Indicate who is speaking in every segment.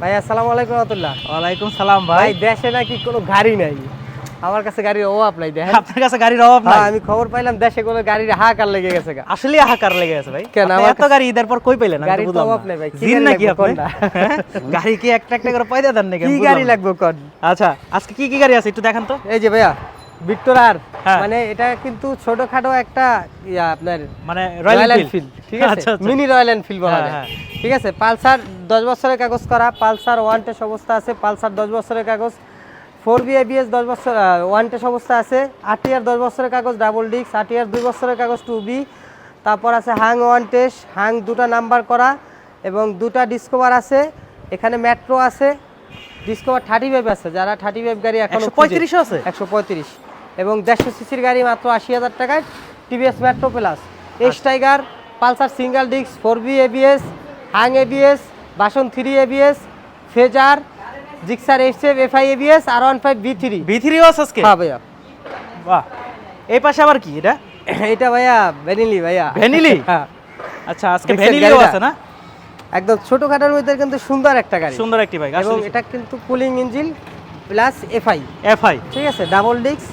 Speaker 1: ভাই আসসালামু আলাইকুম রহমতুল্লাহ।
Speaker 2: ওয়ালাইকুম সালাম
Speaker 1: ভাই। দেশে নাকি কোনো গাড়ি নাই। আমার কাছে গাড়ির অভাব নাই দেখেন।
Speaker 2: আপনার কাছে গাড়ির অভাব
Speaker 1: হ্যাঁ,
Speaker 2: নাই
Speaker 1: আমি খবর পাইলাম দেশে কোনো গাড়ির হাহাকার লেগে গেছে।
Speaker 2: আসলে হাহাকার লেগে গেছে ভাই।
Speaker 1: কেন, আমার
Speaker 2: এত গাড়ি ঈদের পর কই পাইলেন? আমি তো
Speaker 1: অভাব নাই ভাই, গাড়ি
Speaker 2: নাকি আপনি? গাড়ি কি একটা একটা করে পয়দা দেন নাকি?
Speaker 1: কি গাড়ি লাগবে কোন?
Speaker 2: আচ্ছা আজকে কি কি গাড়ি আছে একটু দেখান তো।
Speaker 1: এই যে ভাইয়া ভিক্টর আর
Speaker 2: হ্যাঁ।
Speaker 1: মানে এটা কিন্তু ছোটখাটো একটা ইয়া আপনার
Speaker 2: মানে
Speaker 1: রয়্যাল এনফিল্ড ঠিক আছে। মিনি রয়্যাল এনফিল্ড বলা
Speaker 2: হ্যাঁ,
Speaker 1: যায়
Speaker 2: হ্যাঁ।
Speaker 1: ঠিক আছে পালসার দশ বছরের কাগজ করা পালসার ওয়ান টেস্ট অবস্থা আছে পালসার দশ বছরের কাগজ ফোর বি এবিএস দশ বছর ওয়ান টেস্ট অবস্থা আছে আটিয়ার দশ বছরের কাগজ ডাবল ডিস্ক আটিয়ার দুই বছরের কাগজ টু বি তারপর আছে হাং ওয়ান হাং দুটা নাম্বার করা এবং দুটা ডিসকভার আছে এখানে মেট্রো আছে ডিসকভার থার্টি ফাইভ আছে যারা থার্টি ফাইভ গাড়ি এখন
Speaker 2: 135 আছে?
Speaker 1: একশো পঁয়ত্রিশ এবং দেড়শো সিসির গাড়ি মাত্র আশি হাজার টাকায় TVS Metro plus S Tiger Pulsar single disc four V ABS Hunk ABS version three ABS Fazer Gixxer F FI ABS R one five V three
Speaker 2: V three আজকে?
Speaker 1: হ্যাঁ ভাইয়া।
Speaker 2: বাহ। এই পাশে আবার কি এটা?
Speaker 1: এটা ভাইয়া ভ্যানিলি ভাইয়া।
Speaker 2: ভ্যানিলি?
Speaker 1: হ্যাঁ।
Speaker 2: আচ্ছা আজকে ভ্যানিলিও আছে না?
Speaker 1: একদম ছোটখাটোর মধ্যে কিন্তু সুন্দর একটা গাড়ি।
Speaker 2: সুন্দর একটি বাইক
Speaker 1: এবং
Speaker 2: আসলে
Speaker 1: এটা কিন্তু cooling engine plus FI
Speaker 2: FI
Speaker 1: ঠিক আছে? ডাবল ডিস্ক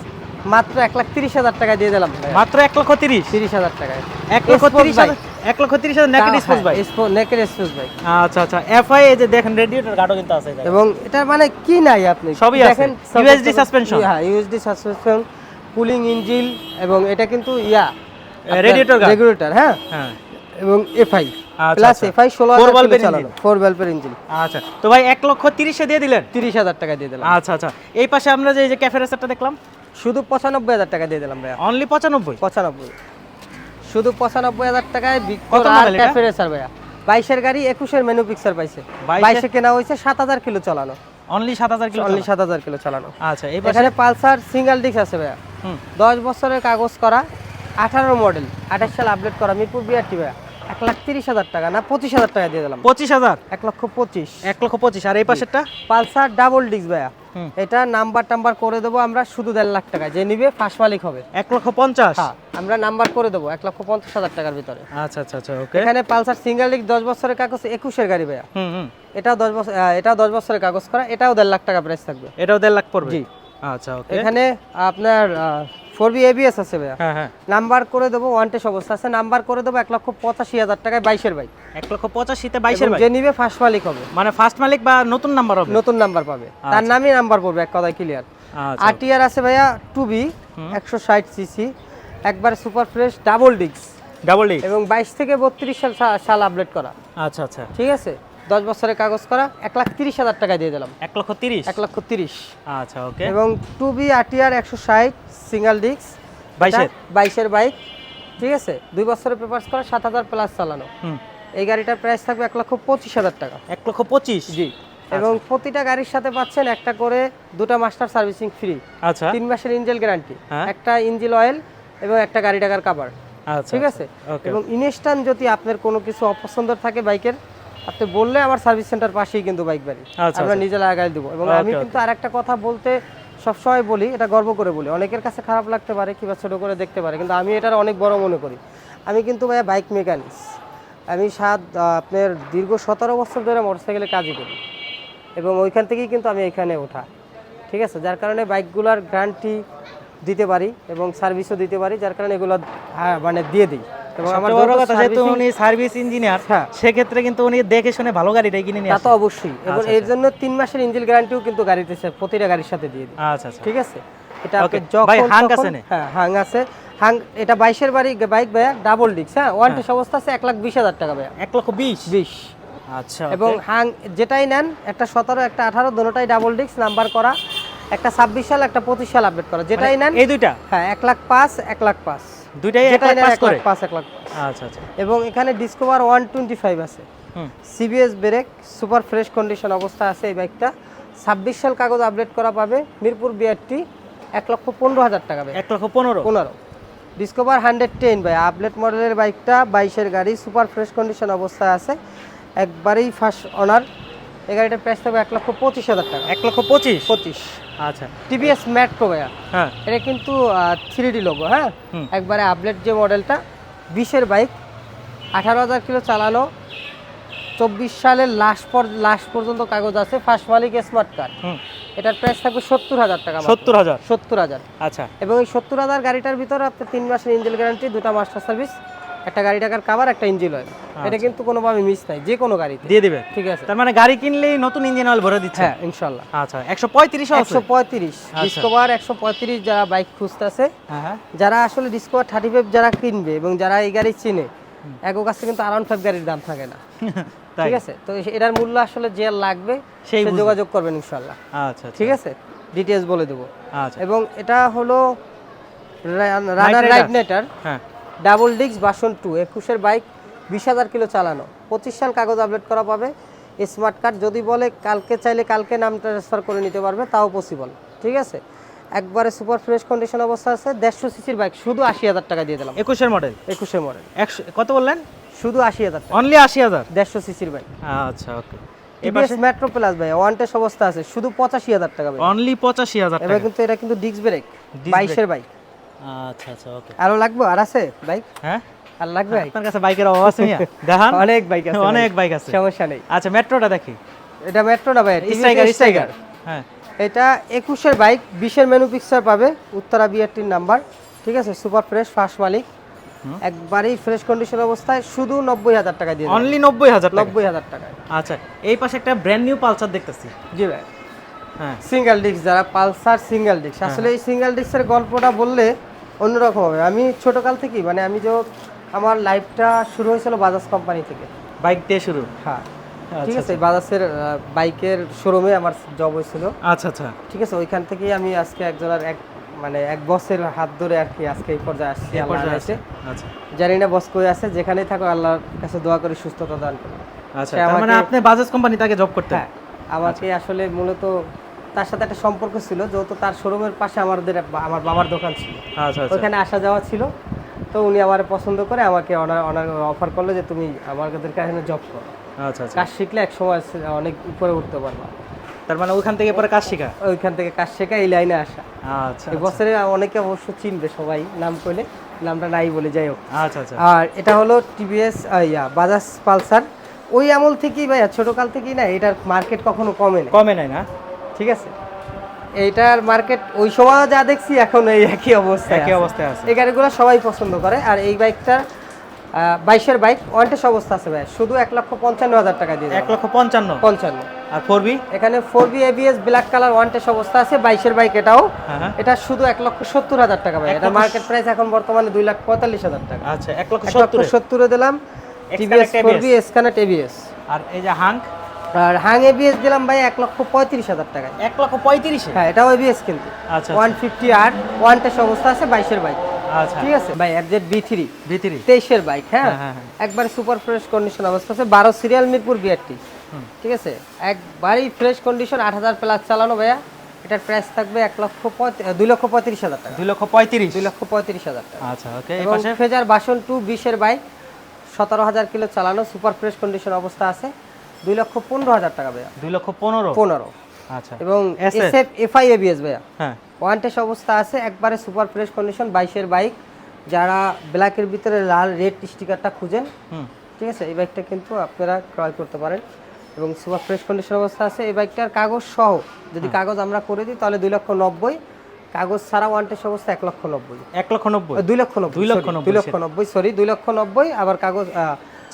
Speaker 1: মাত্র এক লাখ তিরিশ হাজার টাকা দিয়ে দিলাম
Speaker 2: মাত্র এক লক্ষ তিরিশ?
Speaker 1: তিরিশ হাজার টাকায়।
Speaker 2: এক লক্ষ তিরিশ হাজার এক লক্ষ তিরিশ হাজার নেকেড স্পোর্টস বাইক
Speaker 1: নেকের স্পেস বাইক
Speaker 2: আচ্ছা আচ্ছা। এফআই এই যে দেখেন রেডিয়েটর গাড়ো কিন্তু আছে
Speaker 1: এবং এটা মানে কি নাই আপনি?
Speaker 2: সবই আছে। USD suspension।
Speaker 1: হ্যাঁ ইউএসডি সাসপেনশন কুলিং ইঞ্জিন এবং এটা কিন্তু ইয়া
Speaker 2: guard।
Speaker 1: রেগুলেটর হ্যাঁ?
Speaker 2: হ্যাঁ।
Speaker 1: এবং এফআই প্লাস। এফআই ষোলো
Speaker 2: valve
Speaker 1: কিলো চালানো। ফোর ভেলপের ইঞ্জিন
Speaker 2: আচ্ছা। তো ভাই এক লক্ষ তিরিশে দিয়ে দিলেন?
Speaker 1: তিরিশ হাজার টাকা দিয়ে দিলাম।
Speaker 2: আচ্ছা আচ্ছা। এই পাশে আমরা যে এই যে ক্যাফে রেসারটা দেখলাম
Speaker 1: শুধু পঁচানব্বই হাজার টাকা দিয়ে দিলাম ভাইয়া।
Speaker 2: অনলি পঁচানব্বই?
Speaker 1: পঁচানব্বই। শুধু পঁচানব্বই হাজার টাকায়
Speaker 2: কত
Speaker 1: ভাইয়া। বাইশের গাড়ি একুশের মেনু পিকচার পাইছে। বাইশে? কেনা হয়েছে সাত হাজার কিলো চালানো।
Speaker 2: অনলি সাত হাজার কিলো
Speaker 1: অনলি সাত হাজার কিলো চালানো।
Speaker 2: আচ্ছা এই
Speaker 1: এখানে পালসার সিঙ্গেল ডিস্ক আছে ভাইয়া।
Speaker 2: হুম।
Speaker 1: দশ বছরের কাগজ করা আঠারো মডেল। আঠাশ সাল আপডেট করা মিরপুর বিআরটি ভাইয়া। এক লাখ তিরিশ হাজার টাকা না পঁচিশ হাজার টাকা দিয়ে দিলাম।
Speaker 2: পঁচিশ হাজার?
Speaker 1: এক লক্ষ পঁচিশ।
Speaker 2: এক লক্ষ পঁচিশ। আর এই পাশেরটা?
Speaker 1: পালসার ডাবল ডিস্ক ভাইয়া। এটা নাম্বার টাম্বার করে দেবো আমরা শুধু দেড় লাখ টাকা যে নিবে ফার্স্ট মালিক হবে।
Speaker 2: এক লক্ষ পঞ্চাশ?
Speaker 1: হ্যাঁ আমরা নাম্বার করে দেবো এক লক্ষ পঞ্চাশ হাজার টাকার ভিতরে।
Speaker 2: আচ্ছা আচ্ছা আচ্ছা ওকে
Speaker 1: এখানে পালসার সিঙ্গেল ডিস্ক দশ বছরের কাগজ একুশের গাড়ি ভাইয়া। এটাও দশ বছর এটাও দশ বছরের কাগজ করা এটাও দেড় লাখ টাকা প্রাইস থাকবে।
Speaker 2: এটাও দেড় লাখ পড়বে?
Speaker 1: জি।
Speaker 2: আচ্ছা ওকে
Speaker 1: এখানে আপনার ফোর বি এবিএস আছে ভাইয়া।
Speaker 2: হ্যাঁ হ্যাঁ।
Speaker 1: নাম্বার করে দেবো ওয়ান টেস্ট অবস্থা আছে। নাম্বার করে দেবো এক লক্ষ পঁচাশি হাজার টাকায় বাইশের বাইক
Speaker 2: এক লক্ষ পঁচাশিতে বাইশের বাইক
Speaker 1: যে নিবে ফার্স্ট মালিক হবে।
Speaker 2: মানে ফার্স্ট মালিক বা নতুন নাম্বার হবে?
Speaker 1: নতুন নাম্বার পাবে। তার নামই নাম্বার পড়বে এক কথায় ক্লিয়ার
Speaker 2: আচ্ছা।
Speaker 1: আরটিআর আছে ভাইয়া টু বি একশো ষাট সিসি একবারে super fresh double disc
Speaker 2: double ডিক
Speaker 1: এবং বাইশ থেকে বত্রিশ সাল সাল আপডেট করা।
Speaker 2: আচ্ছা আচ্ছা।
Speaker 1: ঠিক আছে? দশ বছরের কাগজ করা এক লাখ তিরিশ হাজার টাকা দিয়ে দিলাম।
Speaker 2: এক লক্ষ তিরিশ?
Speaker 1: এক লক্ষ তিরিশ।
Speaker 2: আচ্ছা ওকে।
Speaker 1: এবং টু বি আরটিআর একশো ষাট সিঙ্গেল ডিস্ক।
Speaker 2: বাইশের?
Speaker 1: বাইশের বাইক। ঠিক আছে? দুই বছরের পেপার্স করা সাত হাজার প্লাস চালানো। এই গাড়িটার প্রাইস থাকবে এক লক্ষ পঁচিশ হাজার টাকা।
Speaker 2: এক লক্ষ পঁচিশ?
Speaker 1: জি। এবং প্রতিটা গাড়ির সাথে পাচ্ছেন একটা করে দুটা মাস্টার সার্ভিসিং ফ্রি।
Speaker 2: আচ্ছা।
Speaker 1: তিন মাসের ইঞ্জেল গ্যারান্টি।
Speaker 2: হ্যাঁ।
Speaker 1: একটা ইঞ্জিল অয়েল এবং একটা গাড়ি টাকার কাভার
Speaker 2: আচ্ছা
Speaker 1: ঠিক আছে?
Speaker 2: ওকে।
Speaker 1: এবং ইনস্টান যদি আপনার কোনো কিছু অপছন্দ থাকে বাইকের আপনি বললে আমার সার্ভিস সেন্টার পাশেই কিন্তু বাইক বাড়ি।
Speaker 2: আচ্ছা,
Speaker 1: আমরা
Speaker 2: আচ্ছা।
Speaker 1: নিজে লাগাই দেবো। এবং আমি কিন্তু আরেকটা কথা বলতে সবসময় বলি এটা গর্ব করে বলি। অনেকের কাছে খারাপ লাগতে পারে কিংবা ছোটো করে দেখতে পারে কিন্তু আমি এটার অনেক বড় মনে করি। আমি কিন্তু ভাইয়া বাইক মেকানিক্স। আমি সাত আপনার দীর্ঘ সতেরো বছর ধরে মোটরসাইকেলে কাজই করি। এবং ওইখান থেকেই কিন্তু আমি এখানে ওঠা। ঠিক আছে? যার কারণে বাইকগুলোর গ্যারান্টি দিতে পারি এবং সার্ভিসও দিতে পারি যার কারণে এগুলো মানে দিয়ে দিই। এবং আমার
Speaker 2: বড় কথা যেহেতু উনি সার্ভিস ইঞ্জিনিয়ার
Speaker 1: হ্যাঁ।
Speaker 2: সেক্ষেত্রে কিন্তু উনি দেখে শুনে ভালো গাড়িটাই কিনে নিয়ে
Speaker 1: তা তো অবশ্যই। এবং
Speaker 2: আচ্ছা,
Speaker 1: এর জন্য তিন মাসের ইঞ্জিল গ্যারান্টিও কিন্তু গাড়িতে প্রতিটা গাড়ির সাথে দিয়ে দিই
Speaker 2: আচ্ছা আচ্ছা।
Speaker 1: ঠিক আছে? এটা আপনি যখন
Speaker 2: হাং আছে
Speaker 1: হ্যাঁ হাং আছে। হাং এটা বাইশের বাড়ি বাইক ভাইয়া ডাবল ডিস্ক হ্যাঁ? ওয়ান অবস্থা আছে এক লাখ বিশ হাজার টাকা ভাইয়া।
Speaker 2: এক লক্ষ বিশ?
Speaker 1: বিশ।
Speaker 2: আচ্ছা
Speaker 1: এবং হাং যেটাই নেন একটা সতেরো একটা আঠারো ডাবল নাম্বার করা। একটা ছাব্বিশ সাল একটা পঁচিশ সাল আপডেট করা। যেটাই নেন
Speaker 2: এই দুইটা?
Speaker 1: হ্যাঁ এক লাখ পাঁচ এক লাখ পাঁচ।
Speaker 2: দুইটাই এক লাখ পাস করে
Speaker 1: লাখ পাঁচ এক লাখ।
Speaker 2: আচ্ছা আচ্ছা।
Speaker 1: এবং এখানে ডিসকভার ওয়ান টোয়েন্টি ফাইভ আছে CBS brake super fresh condition অবস্থা আছে এই বাইকটা ছাব্বিশ সাল কাগজ আপডেট করা পাবে। মিরপুর বিআরটি এক লক্ষ পনেরো হাজার টাকা ভাই।
Speaker 2: এক লক্ষ পনেরো?
Speaker 1: পনেরো। ডিসকভার হান্ড্রেড টেন ভাই আপডেট মডেলের বাইকটা বাইশের গাড়ি সুপার ফ্রেশ কন্ডিশন অবস্থায় আছে। একবারেই ফার্স্ট অনার এই গাড়িটার প্রাইস থাকবে এক লক্ষ পঁচিশ হাজার টাকা।
Speaker 2: এক লক্ষ পঁচিশ?
Speaker 1: পঁচিশ।
Speaker 2: আচ্ছা।
Speaker 1: টিভিএস ম্যাট্রো ভাইয়া।
Speaker 2: হ্যাঁ।
Speaker 1: এটা কিন্তু থ্রি ডি লোগো হ্যাঁ। একবারে আপডেট যে মডেলটা বিশের বাইক আঠারো হাজার কিলো চালানো চব্বিশ সালের লাস্ট পর লাস্ট পর্যন্ত কাগজ আছে ফার্স্ট মালিক স্মার্ট কার্ড এটার প্রাইস থাকবে সত্তর হাজার টাকা
Speaker 2: সত্তর হাজার?
Speaker 1: সত্তর হাজার।
Speaker 2: আচ্ছা।
Speaker 1: এবং এই সত্তর হাজার গাড়িটার ভিতরে আপনি তিন মাসের ইঞ্জিন গ্যারান্টি দুটা মাস্টার সার্ভিস একটা গাড়ি টাকার কাভার একটা ইঞ্জিন অয়েল এটা কিন্তু কোনোভাবে মিস নাই যে কোনো গাড়িতে।
Speaker 2: দিয়ে দিবে।
Speaker 1: ঠিক আছে।
Speaker 2: তার মানে গাড়ি কিনলেই নতুন ইঞ্জিন অয়েল ভরে দিচ্ছে?
Speaker 1: হ্যাঁ ইনশাল্লাহ
Speaker 2: আচ্ছা একশো পঁয়ত্রিশ
Speaker 1: একশো পঁয়ত্রিশ। ডিসকভার একশো পঁয়ত্রিশ যারা বাইক খুঁজতেছে
Speaker 2: হ্যাঁ হ্যাঁ।
Speaker 1: যারা আসলে ডিসকভার থার্টি ফাইভ যারা কিনবে এবং যারা এই গাড়ি চিনে এগো কাছে কিন্তু আরাউন্ড ফাইভ গাড়ির দাম থাকে না। ঠিক আছে? তো এটার মূল্য আসলে যে লাগবে
Speaker 2: সেই
Speaker 1: যোগাযোগ করবেন ইনশাল্লাহ
Speaker 2: আচ্ছা আচ্ছা।
Speaker 1: ঠিক আছে? ডিটেলস বলে দেবো।
Speaker 2: আচ্ছা।
Speaker 1: এবং এটা হলো রানার
Speaker 2: Rider?
Speaker 1: নেটার
Speaker 2: হ্যাঁ।
Speaker 1: ডাবল ডিস্ক বাসন টু একুশের বাইক বিশ হাজার কিলো চালানো। পঁচিশ সাল কাগজ আপডেট করা পাবে। স্মার্ট কার্ড যদি বলে কালকে চাইলে কালকে নাম ট্রান্সফার করে নিতে পারবে তাও পসিবল ঠিক আছে? একবারে সুপার ফ্রেশ কন্ডিশন অবস্থা আছে দেড়শো সিসির বাইক শুধু আশি হাজার টাকা দিয়ে দিলাম।
Speaker 2: একুশের মডেল
Speaker 1: একুশের মডেল
Speaker 2: একশো কত বললেন?
Speaker 1: শুধু আশি হাজার
Speaker 2: অনলি আশি হাজার?
Speaker 1: দেড়শো সিসির বাইক।
Speaker 2: আচ্ছা ওকে
Speaker 1: মেট্রো প্লাস ভাই অবস্থা আছে শুধু পঁচাশি হাজার টাকা
Speaker 2: অনলি পঁচাশি হাজার টাকা।
Speaker 1: কিন্তু এটা কিন্তু ডিস্ক ব্রেক বাইশের বাইক।
Speaker 2: আচ্ছা আচ্ছা ওকে
Speaker 1: আরও লাগবে? আর আছে বাইক?
Speaker 2: হ্যাঁ?
Speaker 1: আর লাগবে
Speaker 2: আপনার কাছে বাইকের অভাব আছে মিয়া? দেখান।
Speaker 1: অনেক বাইক আছে
Speaker 2: অনেক বাইক আছে।
Speaker 1: সমস্যা নেই।
Speaker 2: আচ্ছা মেট্রোটা দেখি।
Speaker 1: এটা মেট্রো না ভাই
Speaker 2: স্ট্রাইকার স্ট্রাইকার হ্যাঁ।
Speaker 1: এটা একুশের বাইক বিশের মেনু পিকচার পাবে উত্তরা বিআরটির নাম্বার ঠিক আছে? সুপার ফ্রেশ ফার্স্ট মালিক। একবারেই ফ্রেশ কন্ডিশন অবস্থায় শুধু নব্বই হাজার টাকা দিয়ে।
Speaker 2: অনলি নব্বই হাজার
Speaker 1: নব্বই হাজার টাকা
Speaker 2: আচ্ছা এই পাশে একটা ব্র্যান্ড নিউ পালসার দেখতেছি।
Speaker 1: জি ভাই।
Speaker 2: হ্যাঁ।
Speaker 1: সিঙ্গেল ডিস্ক যারা পালসার সিঙ্গেল ডিস্ক আসলে এই সিঙ্গেল ডিস্কের গল্পটা বললে অন্যরকম হবে। আমি ছোটকাল থেকেই মানে আমি যে আমার লাইফটা শুরু হয়েছিল বাজাজ কোম্পানি থেকে।
Speaker 2: বাইক দিয়ে শুরু?
Speaker 1: হ্যাঁ।
Speaker 2: আচ্ছা,
Speaker 1: ঠিক আছে বাজাজের বাইকের শোরুমে আমার জব হয়েছিল।
Speaker 2: আচ্ছা আচ্ছা।
Speaker 1: ঠিক আছে ওইখান থেকেই আমি আজকে একজনের এক মানে এক বসের হাত ধরে আর কি আজকে এই পর্যায়ে আসছি আল্লাহ
Speaker 2: আচ্ছা।
Speaker 1: জানি না বস কই আছে যেখানেই থাকো আল্লাহর কাছে দোয়া করি সুস্থতা দান করুন
Speaker 2: আচ্ছা মানে আপনি বাজাজ কোম্পানি তাকে জব করতেন?
Speaker 1: হ্যাঁ আমাকে আসলে মূলত তার সাথে একটা সম্পর্ক ছিল যেহেতু তার শোরুমের পাশে আমাদের আমার বাবার দোকান ছিল।
Speaker 2: আচ্ছা আচ্ছা।
Speaker 1: ওইখানে আসা যাওয়া ছিল। তো উনি আমার পছন্দ করে আমাকে অফার করল যে তুমি আমাদের এখানে জব করো।
Speaker 2: আচ্ছা আচ্ছা।
Speaker 1: কাজ শিখলে এক সময় অনেক উপরে উঠতে পারবা।
Speaker 2: তার মানে ওখান থেকে পরে কাজ শেখা?
Speaker 1: ওইখান থেকে কাজ শেখা এই লাইনে আসা।
Speaker 2: আচ্ছা
Speaker 1: এই বছরে অনেকে অবশ্য চিনবে সবাই নাম করলে নামটা নাই বলে যাই হোক।
Speaker 2: আচ্ছা আচ্ছা।
Speaker 1: আর এটা হলো টিভিএস ইয়া বাজাজ পালসার ওই আমল থেকেই ভাইয়া ছোটকাল থেকেই না এটার মার্কেট কখনো কমে না
Speaker 2: কমে নাই না?
Speaker 1: ঠিক আছে? এইটার মার্কেট ওই সময় যা দেখছি এখন এই একই অবস্থায়
Speaker 2: একই। অবস্থায় আছে।
Speaker 1: এই গাড়িগুলো সবাই পছন্দ করে। আর এই বাইকটা বাইশের বাইক ওয়ান্টেস অবস্থা আছে ভাই। শুধু এক লক্ষ পঞ্চান্ন হাজার টাকা দিয়ে
Speaker 2: এক লক্ষ পঞ্চান্ন?
Speaker 1: পঞ্চান্ন।
Speaker 2: আর ফোর বি
Speaker 1: এখানে four V ABS black colour ওয়ান্টেস অবস্থা আছে। বাইশের বাইক এটাও।
Speaker 2: হ্যাঁ হ্যাঁ।
Speaker 1: এটা শুধু এক লক্ষ সত্তর হাজার টাকা ভাই। এটা মার্কেট প্রাইস এখন বর্তমানে দুই লাখ পঁয়তাল্লিশ হাজার টাকা।
Speaker 2: আচ্ছা এক লক্ষ সত্তর?
Speaker 1: সত্তরে দিলাম। টিভিএস ফোর বি এসকানেট এবিএস
Speaker 2: আর এই যে হাঙ্ক
Speaker 1: আর হাং এবিএস দিলাম ভাই এক লক্ষ পঁয়ত্রিশ হাজার টাকায়।
Speaker 2: এক লক্ষ পঁয়ত্রিশে?
Speaker 1: হ্যাঁ এটাও এবিএস কিন্তু।
Speaker 2: আচ্ছা
Speaker 1: ওয়ান ফিফটি আর ওয়ান টেস্ট অবস্থা আছে বাইশের বাইক
Speaker 2: আচ্ছা।
Speaker 1: ঠিক আছে? ভাই এফজেড বি থ্রি
Speaker 2: ভিতরি
Speaker 1: তেইশের বাইক হ্যাঁ?
Speaker 2: হ্যাঁ।
Speaker 1: সুপার ফ্রেশ কন্ডিশন অবস্থা আছে। বারো সিরিয়াল মিরপুর বিআরটি ঠিক আছে? একবারই ফ্রেশ কন্ডিশন আট হাজার প্লাস চালানো ভাইয়া। এটার প্রাইস থাকবে এক লক্ষ দুই লক্ষ পঁয়ত্রিশ হাজার টাকা।
Speaker 2: দুই লক্ষ পঁয়ত্রিশ।
Speaker 1: দুই লক্ষ পঁয়ত্রিশ হাজার টাকা।
Speaker 2: আচ্ছা ওকে
Speaker 1: এবং ফেজার বাসন টু বিশের বাইক সতেরো হাজার কিলো চালানো সুপার ফ্রেশ কন্ডিশন অবস্থা আছে। দুই লক্ষ পনেরো হাজার টাকা ভাইয়া।
Speaker 2: দুই লক্ষ পনেরো?
Speaker 1: পনেরো।
Speaker 2: আচ্ছা।
Speaker 1: এবং এসএফ এফআই এবিএস ভাইয়া।
Speaker 2: হ্যাঁ।
Speaker 1: ওয়ান টেস্ট অবস্থা আছে একবারে সুপার ফ্রেশ কন্ডিশন বাইশের বাইক যারা ব্ল্যাকের ভিতরে লাল রেড স্টিকারটা খুঁজেন ঠিক আছে? এই বাইকটা কিন্তু আপনারা ক্রয় করতে পারেন। এবং সুপার ফ্রেশ কন্ডিশন অবস্থা আছে এই বাইকটার কাগজ সহ যদি কাগজ আমরা করে দিই তাহলে দুই লক্ষ নব্বই। কাগজ ছাড়া ওয়ান টেস্ট অবস্থা এক লক্ষ নব্বই।
Speaker 2: এক লক্ষ নব্বই?
Speaker 1: দুই লক্ষ নব্বই
Speaker 2: দুই লক্ষ নব্বই,
Speaker 1: দুই লক্ষ নব্বই সরি দুই লক্ষ নব্বই আবার কাগজ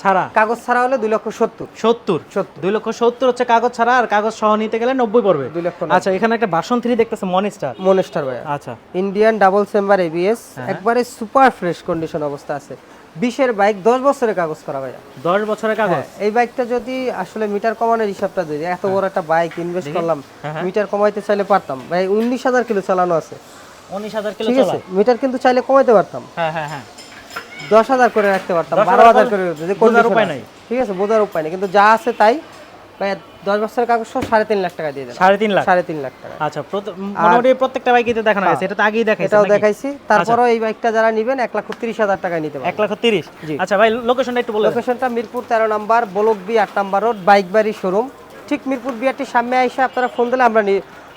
Speaker 2: ছাড়া?
Speaker 1: কাগজ ছাড়া হলে দুই লক্ষ সত্তর।
Speaker 2: সত্তর?
Speaker 1: সত্তর।
Speaker 2: দুই লক্ষ সত্তর হচ্ছে কাগজ ছাড়া আর কাগজ সহ নিতে গেলে নব্বই পড়বে।
Speaker 1: দুই লক্ষ
Speaker 2: আচ্ছা এখানে একটা বাসন থ্রি দেখতেছে মনিস্টার
Speaker 1: মনেস্টার ভাইয়া।
Speaker 2: আচ্ছা।
Speaker 1: ইন্ডিয়ান ডাবল চেম্বার এবিএস একবারে সুপার ফ্রেশ কন্ডিশন অবস্থা আছে। বিশের বাইক দশ বছরের কাগজ করা ভাইয়া।
Speaker 2: দশ বছরের কাগজ?
Speaker 1: হ্যাঁ, এই বাইকটা যদি আসলে মিটার কমানোর হিসাবটা দিই এত বড় একটা বাইক ইনভেস্ট করলাম মিটার কমাইতে চাইলে পারতাম। ভাই উনিশ হাজার কিলো চালানো আছে।
Speaker 2: উনিশ হাজার কিলো
Speaker 1: ঠিক আছে? মিটার কিন্তু চাইলে কমাইতে পারতাম।
Speaker 2: হ্যাঁ হ্যাঁ হ্যাঁ।
Speaker 1: দশ হাজার করে রাখতে পারতাম বারো হাজার করে
Speaker 2: বোঝার উপায়। নাই।
Speaker 1: ঠিক আছে বোঝার উপায় নেই। কিন্তু যা আছে তাই দশ বছরের কাগজ সাড়ে তিন লাখ টাকা দিয়ে দেন
Speaker 2: সাড়ে তিন লাখ?
Speaker 1: সাড়ে তিন লাখ টাকা।
Speaker 2: আচ্ছা মোটামুটি প্রত্যেকটা বাইকে দেখানো গেছে এটা তো আগেই দেখাইছে
Speaker 1: এটাও দেখাইছি। তারপরও এই বাইকটা যারা নেবেন এক লাখ তিরিশ হাজার টাকায় নিতে পারবেন।
Speaker 2: এক লাখ তিরিশ। আচ্ছা ভাই লোকেশনটা একটু বলে
Speaker 1: লোকেশনটা মিরপুর তেরো নাম্বার বলক বি আট নাম্বার রোড বাইক বাড়ি শোরুম ঠিক মিরপুর বিআরটির সামনে এসে আপনারা ফোন দিলে আমরা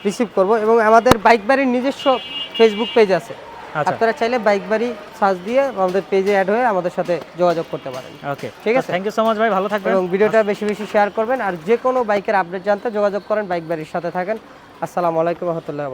Speaker 1: রিসিভ করব। এবং আমাদের বাইক বাড়ির নিজস্ব ফেসবুক পেজ আছে।
Speaker 2: আচ্ছা।
Speaker 1: আপনারা চাইলে বাইক বাড়ি সার্চ দিয়ে আমাদের পেজে অ্যাড হয়ে আমাদের সাথে যোগাযোগ করতে পারেন।
Speaker 2: ওকে
Speaker 1: ঠিক আছে।
Speaker 2: থ্যাংক ইউ সো মাচ ভাই ভালো থাকবেন।
Speaker 1: এবং ভিডিওটা বেশি বেশি শেয়ার করবেন। আর যে কোনো বাইকের আপডেট জানতে যোগাযোগ করেন বাইক বাড়ির সাথে থাকেন। আসসালামু আলাইকুম রহমতুল্লাহ